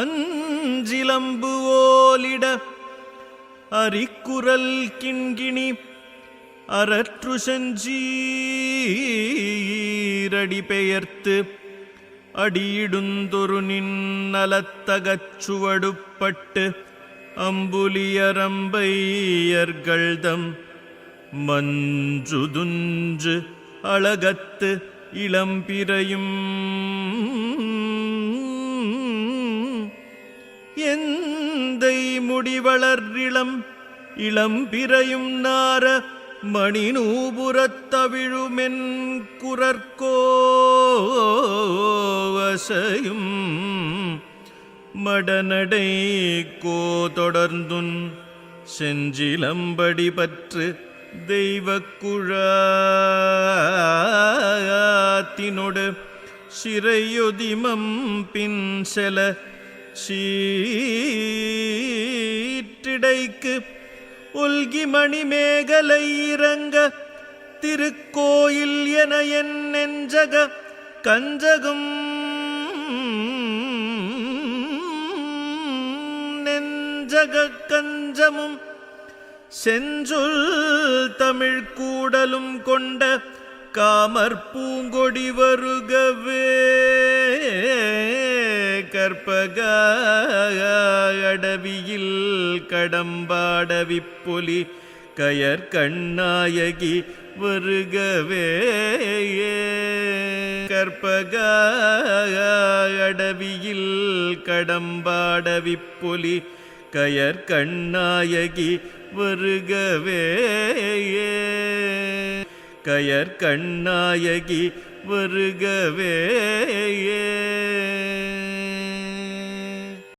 அஞ்சிலம்பு ஓலிட அரிக்குரல் கிண்கிணி அரற்று செஞ்சீரடி பெயர்த்து அடியிடுந்தொரு நின்னலத்தகச்சுவடுப்பட்டு அம்புலியரம்பையர்கள்தம் மஞ்சுதுஞ்சு அழகத்து இளம்பிரையும் எந்தை முடிவளர்இளம் இளம்பிரையும் நார மணிநூபுரத்தவிழுமென் குரற்கோவசையும் மடநடை கோ தொடர்ந்துன் செஞ்சிலம்படி பற்று தெய்வக்குழாத்தினொடு சிறையொதிமம் பின் செல சீ சீற்றிடைக்கு உல்கி மணிமேகலை இறங்க திருக்கோயில் என என் நெஞ்சக கஞ்சகம் நெஞ்சக கஞ்சமும் செஞ்சொல் தமிழ் கூடலும் கொண்ட காமற் பூங்கொடி வருகவே. கற்பக அடவியில் கடம்பாடவிப்பொலி கயற் கண்ணாயகி வருகவே கற்பக அடவியில் கடம்பாடவிப்பொலி கயற் கண்ணாயகி வருகவே கயற் கண்ணாயகி வருகவே.